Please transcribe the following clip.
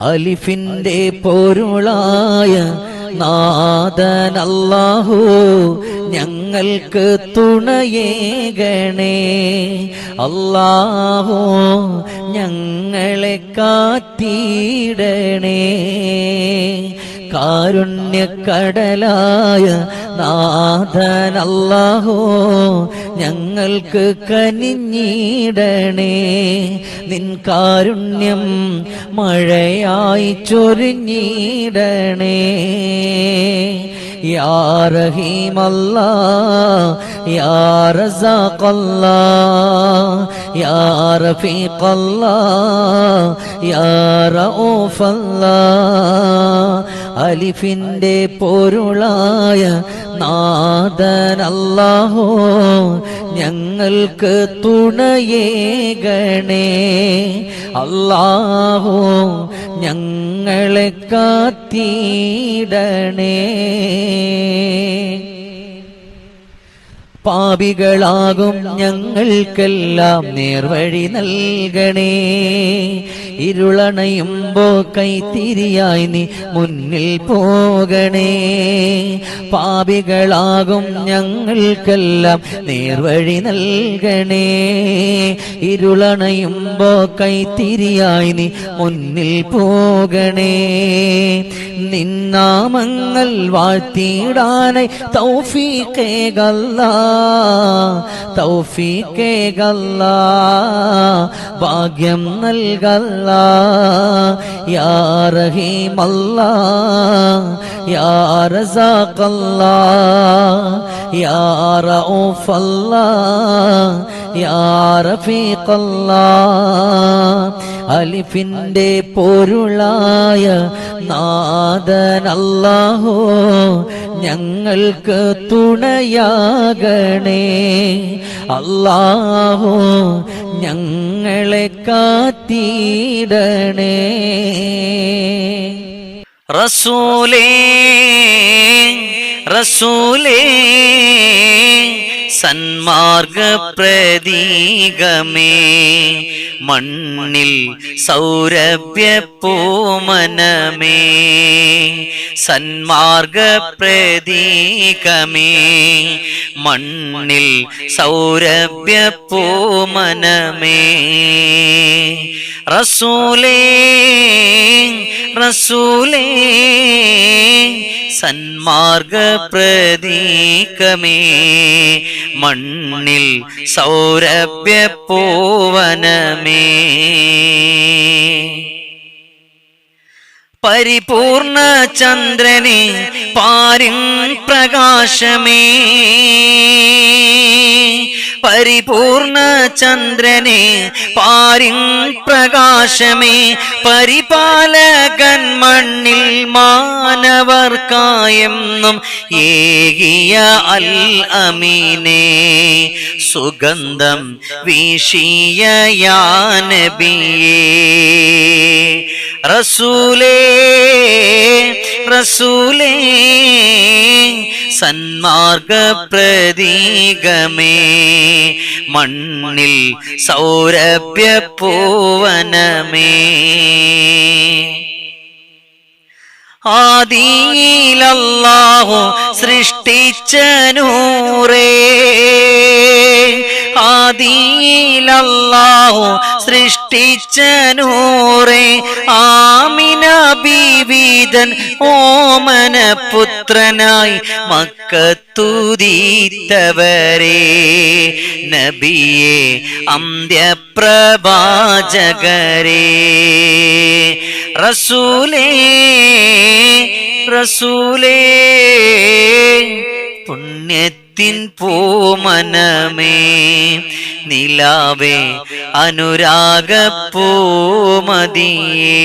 അലിഫിന്റെ പൊരുളായ നാദനല്ലാഹു ഞങ്ങൾക്ക് തുണയേകണേ അല്ലാഹോ ഞങ്ങളെ കാത്തിടണേ. കാരുണ്യക്കടലായ നാഥനല്ലാഹോ ഞങ്ങൾക്ക് കനിഞ്ഞിടണേ. നിൻ കാരുണ്യം മഴയായി ചൊരിഞ്ഞിടണേ. യാ റഹീമല്ലാ യാ റസാഖല്ലാ യാ റഫീഖല്ലാ യാ റഊഫല്ലാ അലിഫിന്റെ പൊരുളായ നാദനല്ലാഹോ ഞങ്ങൾക്ക് തുണയേകണേ അല്ലാഹോ ഞങ്ങളെ കാത്തിടണേ. പാപികളാകും ഞങ്ങൾക്കെല്ലാം നേർവഴി നൽകണേ. ഇരുളണയുമ്പോ കൈത്തിരിയായി നീ മുന്നിൽ പോകണേ. പാപികളാകും ഞങ്ങൾക്കെല്ലാം നേർവഴി നൽകണേ. ഇരുളണയുമ്പോ കൈത്തിരിയായി നീ മുന്നിൽ പോകണേ. നിന്നാമങ്ങൾ വാഴ്ത്തിയിടാനായി തൗഫീഖേകല്ല തൗഫീഖേകല്ല ഭാഗ്യം നൽകല്ല യാ റഹീമല്ല യാ റസാഖല്ല യാ റഊഫല്ല യാ റഫീഖല്ല. അലിഫിന്റെ പൊരുളായ നാദനല്ലാഹോ ഞങ്ങൾക്ക് തുണയാകണേ. അല്ലാഹോ ഞങ്ങളെ കാത്തിടണേ. റസൂലേ റസൂലേ സന്മാർഗ പ്രതീകമേ മണ്ണിൽ സൗരഭ്യ പൂമനമേ സന്മാർഗ പ്രതീകമേ മണ്ണിൽ സൗരഭ്യ പൂമനമേ റസൂലേ റസൂലേ സന്മാർഗ പ്രതീകമേ മണ്ണിൽ സൗരഭ്യ പൂവനമേ പരിപൂർണ ചന്ദ്രനെ പാരിൻ പ്രകാശമേ. പരിപൂർണ ചന്ദ്രനെ പാരിൻ പ്രകാശമേ പരിപാലകൻ മണ്ണിൽ മാനവർക്കായെന്നും ഏകിയ അൽ അമീനെ സുഗന്ധം വീശിയ റസൂലേ റസൂലേ സന്മാർഗ പ്രതീകമേ മണ്ണിൽ സൗരഭ്യ പൂവനമേ ആദിയിലല്ലാഹു സൃഷ്ടിച്ച നൂറേ ആദിയിലല്ലാഹു സൃഷ്ടിച്ച നൂറേ. ബീവിതൻ ഓമന പുത്രനായി മക്കത്തുതീത്തവരെ. നബിയെ അന്ത്യപ്രവാചകരെ. റസൂലേ റസൂലേ പുണ്യത്തിൻ പൂമനമേ. നിലാവേ അനുരാഗ പൂമതിയേ